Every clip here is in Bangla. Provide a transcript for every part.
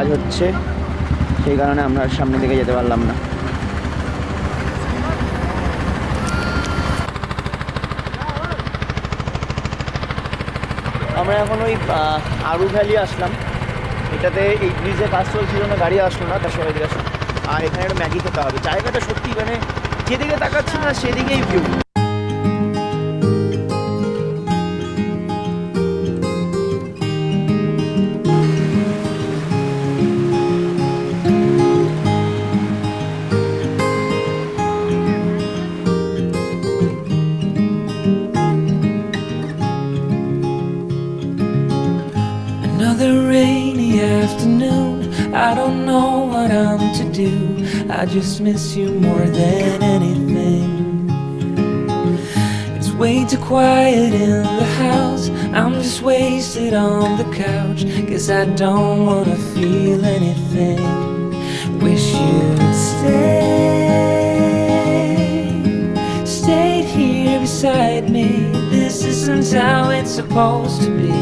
কাজ হচ্ছে, সেই কারণে আমরা সামনে দিকে যেতে পারলাম না। আমরা এখন ওই আরু ভ্যালি আসলাম। এটাতে এই ব্রিজে কাজ চলছিল না গাড়ি আসলো না তার সবাই আর এখানে একটা ম্যাগি খেতে হবে। জায়গাটা সত্যি মানে যেদিকে তাকাচ্ছি না, সেদিকেই view I just miss you more than anything. It's way too quiet in the house. I'm just wasted on the couch. Guess I don't wanna feel anything. Wish you'd stay. Stayed here beside me. This isn't how it's supposed to be.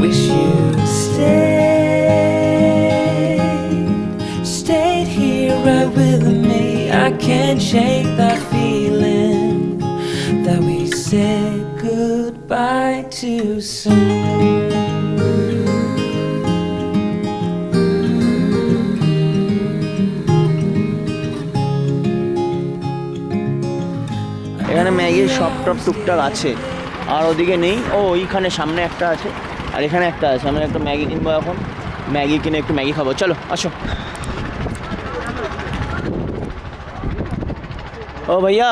Wish you'd stay. With me. I can't shake that feeling that we said goodbye too soon. এখানে ম্যাগির শপ টপ টুকটাক আছে। আর ওদিকে নেই। ও, ওইখানে সামনে একটা আছে। আর এখানে একটা আছে। আমরা একটা ম্যাগি কিনবো এখন। ম্যাগি কিনে একটু ম্যাগি খাব। চলো, আসো। ओ भैया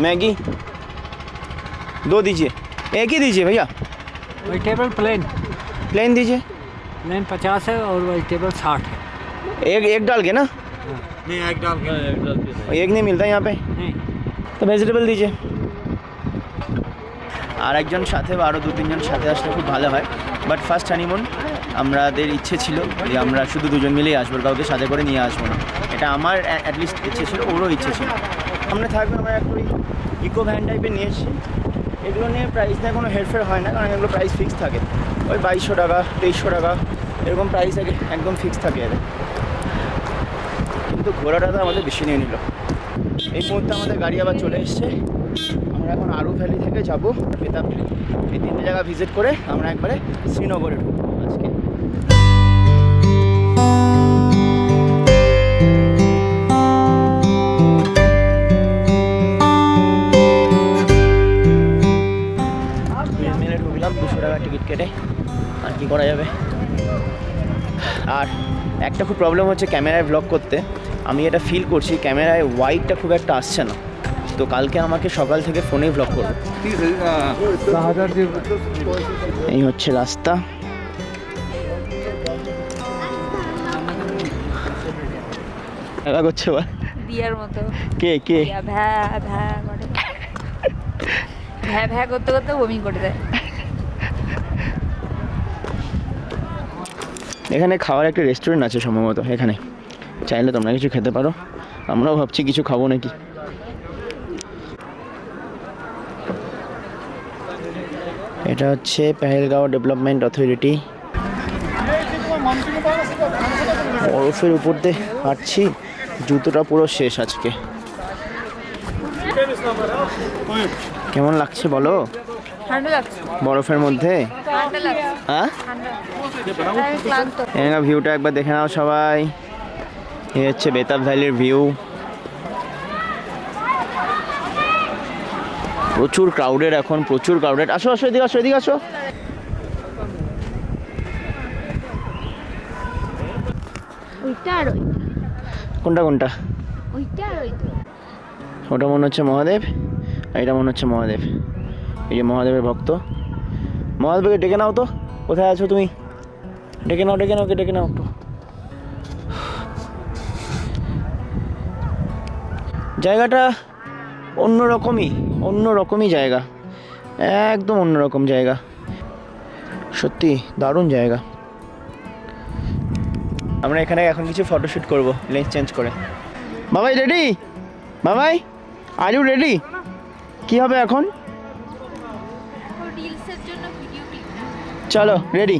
मैगी दो दीजिए एक ही दीजिए भैया वेजिटेबल प्लेन प्लेन दीजिए प्लेन पचास है और वेजिटेबल साठ है एक एक डाल के ना नहीं एक डाल के एक डाल के एक नहीं मिलता यहाँ पे नहीं তো ভেজিটেবল দিয়েছে আর একজন সাথে বা আরও দু তিনজন সাথে আসলে খুব ভালো হয় বাট ফার্স্ট হানিমুন আমাদের ইচ্ছে ছিল যে আমরা শুধু দুজন মিলেই আসবো কাউকে সাথে করে নিয়ে আসবো না এটা আমার অ্যাটলিস্ট ইচ্ছে ছিল ওরও ইচ্ছে ছিল সামনে থাকবে, আমরা একটা ওই ইকো ভ্যান টাইপের নিয়ে এসেছি এগুলো নিয়ে প্রাইস নিয়ে কোনো হেরফের হয় না, কারণ এগুলো প্রাইস ফিক্স থাকে। ওই বাইশশো টাকা, তেইশশো টাকা, এরকম প্রাইস আগে একদম ফিক্স থাকে এদের। কিন্তু ঘোরাটা তো আমাদের বেশি নিয়ে নিল। এই মুহূর্তে আমাদের গাড়ি আবার চলে এসছে। আমরা এখন আরু ভ্যালি থেকে যাব বেতাব এই তিনটে জায়গা ভিজিট করে আমরা একবারে শ্রীনগরে ঢুকবো। আর একটা খুব প্রবলেম হচ্ছে ক্যামেরায় ব্লগ করতে। আমি এটা ফিল করছি ক্যামেরায় হোয়াইটটা খুব একটা আসছে না। তো কালকে আমাকে সকাল থেকে ফোনেই ব্লগ করব। এই হচ্ছে রাস্তা। এবার করছে এবার বিয়ার মতো। কে কে? ভ্যা ভ্যা করে। ভ্যা ভ্যা করতে করতে বমি করে দেয়। এখানে খাওয়ার একটা রেস্টুরেন্ট আছে সম্ভবত, এখানে। চাইলে তোমরা কিছু খেতে পারো। আমরাও ভাবছি কিছু খাব নাকি। এটা হচ্ছে পেহেলগাঁও ডেভেলপমেন্ট অথরিটি। বরফের উপর দিয়ে হাঁটছি, জুতোটা পুরো শেষ আজকে। কেমন লাগছে বলো? বরফের মধ্যে? হ্যাঁ? ভিউটা একবার দেখে নাও সবাই। এই হচ্ছে বেতাব ভ্যালির ভিউ প্রচুর ক্রাউডেড এখন প্রচুর ক্রাউডেড আসো আসো এদিকে আসো এদিকে আসো। কোনটা কোনটা? ওটা মনে হচ্ছে মহাদেব আর এটা মনে হচ্ছে মহাদেব। এই যে মহাদেবের ভক্ত। মহাদেবকে ডেকে নাও তো। কোথায় আছো তুমি? ডেকে নাও ডেকে নাও কে ডেকে নাও একটু। জায়গাটা অন্য রকমই অন্য রকমই জায়গা। একদম অন্যরকম জায়গা। সত্যি দারুণ জায়গা। আমরা এখানে এখন কিছু ফটোশ্যুট করব লেন্স চেঞ্জ করে। বাবাই রেডি বাবাই আর ইউ রেডি কি হবে এখন? রিলসের জন্য ভিডিও ক্লিপ চলো রেডি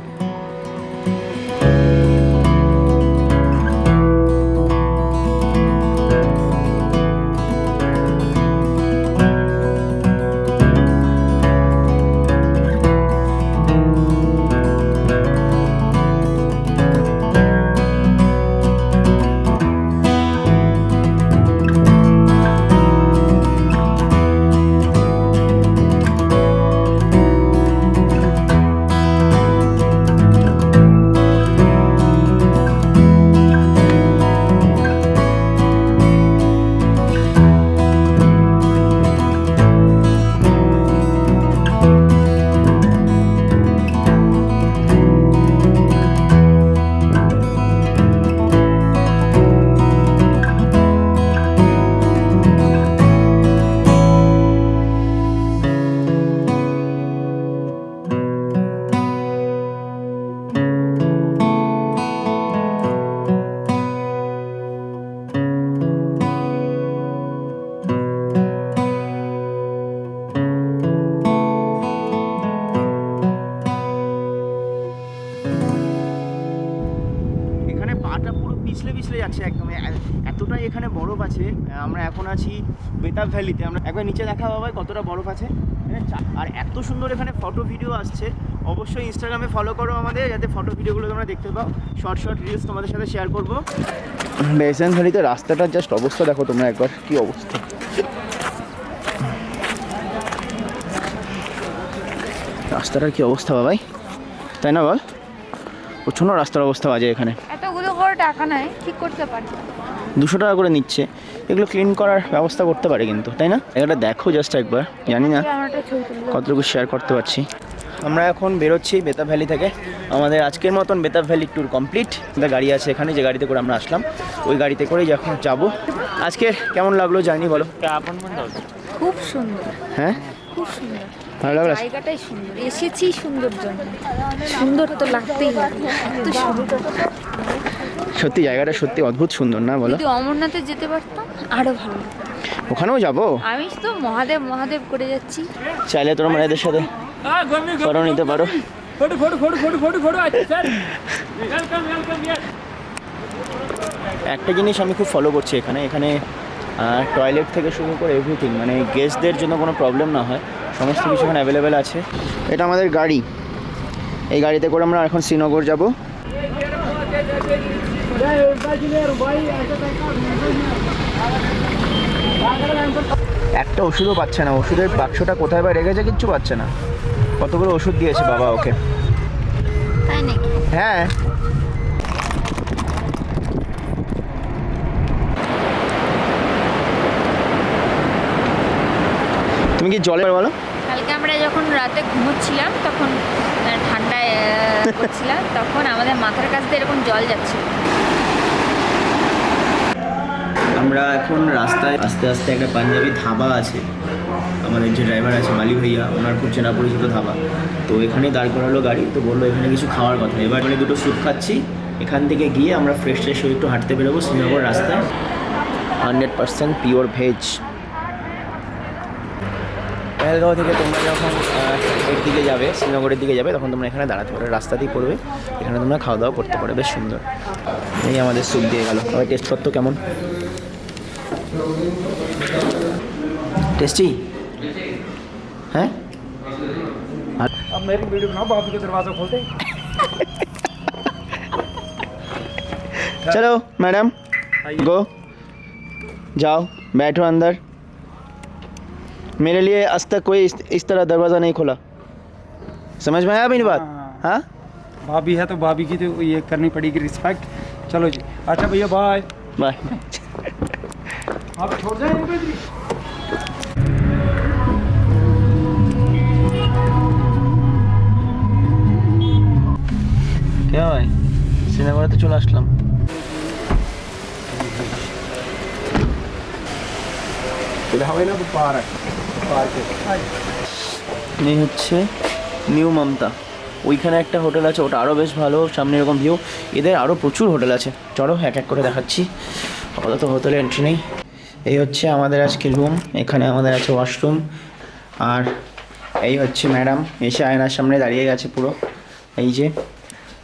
পিছলে পিছলে যাচ্ছে একদম। এতটাই এখানে বরফ আছে আমরা এখন আছি বেতাব ভ্যালিতে। আমরা একবার নিচে দেখা বাবা কতটা বরফ আছে। আর এত সুন্দর এখানে ফটো ভিডিও আসছে। অবশ্যই ইনস্টাগ্রামে ফলো করো আমাদের, যাতে ফটো ভিডিওগুলো তোমরা দেখতে পাও। শর্ট শর্ট রিলস তোমাদের সাথে শেয়ার করব। বেসেন ভ্যালিতে রাস্তাটার জাস্ট অবস্থা দেখো তোমরা একবার, কি অবস্থা। রাস্তাটার কি অবস্থা বাবাই? তাই না বল? প্রচণ্ড রাস্তার অবস্থা বাজে এখানে। টাকা নেয় ঠিক করতে পারি। দুশো টাকা করে নিচ্ছে। এগুলো ক্লিন করার ব্যবস্থা করতে পারে কিন্তু তাই না? এটা দেখো জাস্ট একবার জানি না কতটুকু শেয়ার করতে পারছি। আমরা এখন বেরোচ্ছি বেতাব ভ্যালি থেকে। আমাদের আজকের মতন বেতাব ভ্যালি ট্যুর কমপ্লিট গাড়ি আছে এখানে যে গাড়িতে করে আমরা আসলাম। ওই গাড়িতে করেই যখন যাব। আজকে কেমন লাগল জানি বলো। খুব সুন্দর। হ্যাঁ? খুব সুন্দর। ভালো লাগল? জায়গাটাই সুন্দর। এসেছি সুন্দর জন্য সুন্দর তো লাগতেই এত সুন্দর। সত্যি জায়গাটা সত্যি অদ্ভুত সুন্দর না বলো? যদি অমরনাথে যেতে পারতাম আরও ভালো ওখানেও যাব? আমি তো মহাদেব মহাদেব করে যাচ্ছি। চাইলে তোমরা এদের সাথে নিতে পারো। একটা জিনিস আমি খুব ফলো করছি এখানে এখানে টয়লেট থেকে শুরু করে এভরিথিং মানে গেস্টদের জন্য কোনো প্রবলেম না হয় সমস্ত কিছু এখানে অ্যাভেলেবেল আছে। এটা আমাদের গাড়ি। এই গাড়িতে করে আমরা এখন শ্রীনগর যাব। একটা ওষুধও পাচ্ছে না। ওষুধের বাক্সটা কোথায় বা রেখেছে কিচ্ছু পাচ্ছে না। কতগুলো ওষুধ দিয়েছে বাবা ওকে? হ্যাঁ। তুমি কি জলে বলো? কালকে আমরা যখন রাতে ঘুমোচ্ছিলাম তখন ঠান্ডায় করছিলাম তখন আমাদের মাথার কাছ দিয়ে এরকম জল যাচ্ছিল। আমরা এখন রাস্তায় আস্তে আস্তে একটা পাঞ্জাবি ধাবা আছে। আমাদের যে ড্রাইভার আছে মালি ভাইয়া, ওনার খুব চেনা পরিচিত ধাবা। তো এখানে দাঁড় করালো গাড়ি, তো বলল এখানে কিছু খাওয়ার কথা। এবার মানে দুটো স্যুপ খাচ্ছি। এখান থেকে গিয়ে আমরা ফ্রেশ ফ্রেশ হয়ে একটু হাঁটতে বেরোবো শ্রীনগর রাস্তায়। Hundred percent pure veg Pahalgam থেকে তোমরা যখন এর দিকে যাবে, শ্রীনগরের দিকে যাবে, তখন তোমরা এখানে দাঁড়াতে পারো। রাস্তাতেই পড়বে। এখানে তোমরা খাওয়া দাওয়া করতে পারো, বেশ সুন্দর। এই আমাদের স্যুপ দিয়ে গেল। তবে টেস্ট করতো কেমন? टेस्टी? है? अब मेरी वीडियो बनाओ बाबू का दरवाज़ा खोल दे चलो मैडम गो जाओ बैठो अंदर। मेरे लिए आज तक कोई इस, इस तरह दरवाज़ा नहीं खोला। समझ में आया मेरी बात? हाँ।, हाँ। भाभी है तो भाभी की तो ये करनी पड़ेगी रिस्पेक्ट चलो जी। अच्छा भैया बाय बाय কে হয়? সিনেমাতে চলে আসলাম। এই হচ্ছে নিউ মমতা। ওইখানে একটা হোটেল আছে ওটা আরও বেশ ভালো সামনে এরকম ভিউ এদের আরও প্রচুর হোটেল আছে। চলো এক এক করে দেখাচ্ছি। আপাতত হোটেলে এন্ট্রি নেই। এই হচ্ছে আমাদের আজকে রুম এখানে আমাদের আছে ওয়াশরুম আর এই হচ্ছে ম্যাডাম এসে আয়নার সামনে দাঁড়িয়ে গেছে পুরো, এই যে,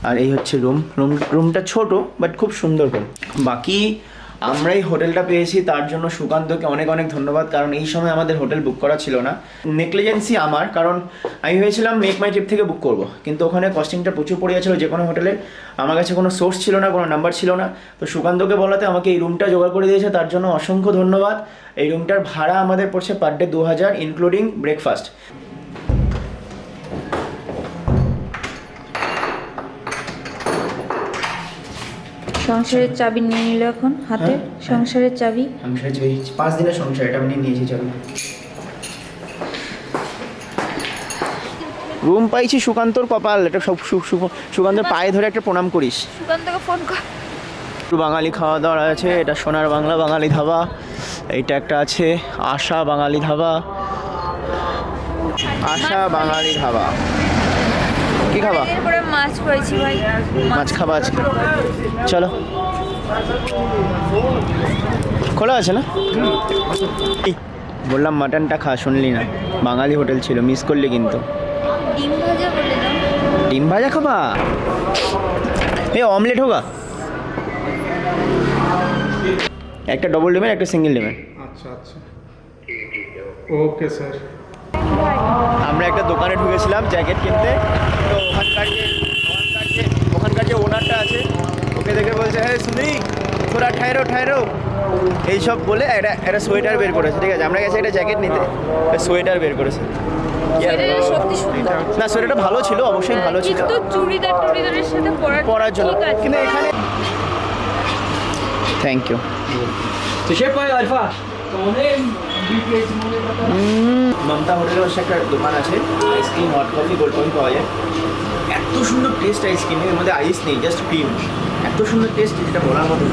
আর এই হচ্ছে রুম রুম রুমটা ছোট বাট খুব সুন্দর রুম বাকি আমরা এই হোটেলটা পেয়েছি, তার জন্য সুকান্তকে অনেক অনেক ধন্যবাদ, কারণ এই সময় আমাদের হোটেল বুক করা ছিল না। নেগলিজেন্সি আমার, কারণ আমি ভেবেছিলাম মেক মাই ট্রিপ থেকে বুক করব, কিন্তু ওখানে কস্টিংটা প্রচুর পড়ে গেছিল যে কোনো হোটেলে। আমার কাছে কোনো সোর্স ছিল না, কোনো নাম্বার ছিল না। তো সুকান্তকে বলাতে আমাকে এই রুমটা জোগাড় করে দিয়েছে, তার জন্য অসংখ্য ধন্যবাদ। এই রুমটার ভাড়া আমাদের পড়ছে পার ডে দু হাজার ইনক্লুডিং ব্রেকফাস্ট সংসারের চাবি নিয়ে নিল এখন হাতে? হ্যাঁ? সংসারের চাবি? সংসার যে পাঁচ দিনের সংসার এটা আমি নিয়েছি চলো রুম পাইছি সুকান্তর কপাল এটা সব সুকান্তর পায়ে ধরে একটা প্রণাম করিস। সুকান্তকে ফোন কর। একটু বাঙালি খাওয়া দাওয়া আছে এটা সোনার বাংলা বাঙালি ধাবা। এইটা একটা আছে আশা বাঙালি ধাবা। আশা বাঙালি ধাবা। কি খাবা? এরপরে মাছ পেয়েছি ভাই। মাছ খাবা আজকে। চলো। খোলা আছে না? এই, বললাম মাটনটা খা শুনলি না। বাঙালি হোটেল ছিল মিস করলি কিন্তু। ডিম ভাজা বলে দাও। ডিম ভাজা খাবা? এ অমলেট হোগা। একটা ডবল ডিমের একটা সিঙ্গেল ডিমের আচ্ছা আচ্ছা। Okay sir. দোকানে ঢুকেছিলাম জ্যাকেট কিনতে। তো ওখানকার যে ওখানকার যে ওখানকার যে ওনারটা আছে ওকে দেখে বলছে হ্যাঁ সুন্দরী তোরা ঠাইরো ঠাইরো এইসব বলে একটা একটা সোয়েটার বের করেছে। ঠিক আছে আমরা গেছি একটা জ্যাকেট নিতে। সোয়েটার বের করেছে। না সোয়েটারটা ভালো ছিল অবশ্যই ভালো ছিল। পরার জন্য। কিন্তু এখানে থ্যাংক ইউ তো সে পায় আলফা। মমতা হোটেলের পাশে একটা দোকান আছে ice cream hot coffee cold coffee পাওয়া যায়। এত সুন্দর টেস্ট আইসক্রিমের মধ্যে আইস নেই জাস্ট ক্রিম এত সুন্দর টেস্ট যেটা বলার মতো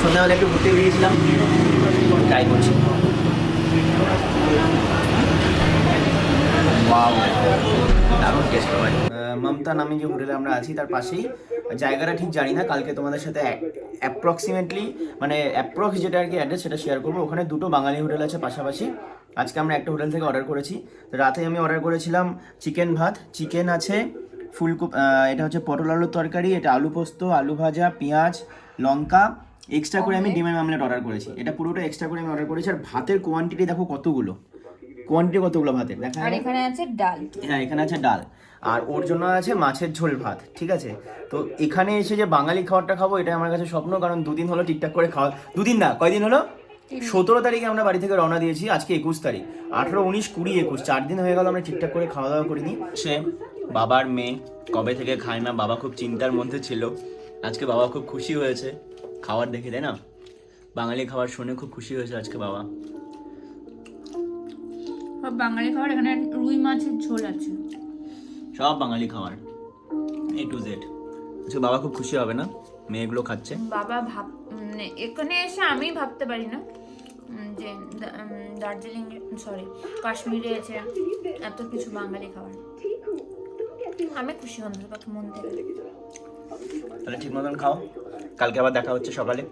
সন্ধ্যাবেলা একটু ঘুরতে বেরিয়েছিলাম ট্রাই করছি। দারুণ টেস্ট পাওয়া যায়। মমতা নামে যে হোটেলে আমরা আছি তার পাশেই জায়গাটা ঠিক জানি না কালকে তোমাদের সাথে অ্যাপ্রক্সিমেটলি মানে অ্যাপ্রক্স যেটা আর কি অ্যাড্রেস সেটা শেয়ার করব। ওখানে দুটো বাঙালি হোটেল আছে পাশাপাশি। আজকে আমরা একটা হোটেল থেকে অর্ডার করেছি। রাতে আমি অর্ডার করেছিলাম চিকেন ভাত। চিকেন আছে ফুলকপি এটা হচ্ছে পটল আলুর তরকারি এটা আলু পোস্ত আলু ভাজা পেঁয়াজ লঙ্কা। এক্সট্রা করে আমি ডিমের মামলেট অর্ডার করেছি। এটা পুরোটা এক্সট্রা করে আমি অর্ডার করেছি। আর ভাতের কোয়ান্টিটি দেখো কতগুলো। কোয়ান্টিটি কতগুলো ভাতের দেখা আর এখানে। আছে ডাল। হ্যাঁ এখানে আছে ডাল। আর ওর জন্য আছে মাছের ঝোল ভাত ঠিক আছে? তো এখানে এসে যে বাঙালি খাবারটা খাব এটা আমার কাছে স্বপ্ন কারণ দুদিন হলো ঠিকঠাক করে খাওয়া দুদিন না কয়দিন হলো? সতেরো তারিখে আমরা বাড়ি থেকে রওনা দিয়েছি আজকে একুশ তারিখ। আঠেরো উনিশ কুড়ি একুশ চার দিন হয়ে গেল আমরা ঠিকঠাক করে খাওয়া দাওয়া করিনি। সে বাবার মেয়ে কবে থেকে খায় না বাবা খুব চিন্তার মধ্যে ছিল। আজকে বাবা খুব খুশি হয়েছে। খাবার দেখে তাই না? বাঙালি খাবার শুনে খুব খুশি হয়েছে আজকে বাবা। সব বাঙালি খাবার এখানে রুই মাছের ঝোল আছে। সব বাঙালি খাবার এ টু জেড আজকে বাবা খুব খুশি হবে না? মেয়েগুলো খাচ্ছে? বাবা ভাব মানে এখানে এসে আমি ভাবতে পারি না যে দা- দার্জিলিং সরি কাশ্মীরে এসে এত কিছু বাঙালি খাবার। আমি খুশি অন্তত মন থেকে। তাহলে ঠিক মতন খাও। কালকে আবার দেখা হচ্ছে সকালে।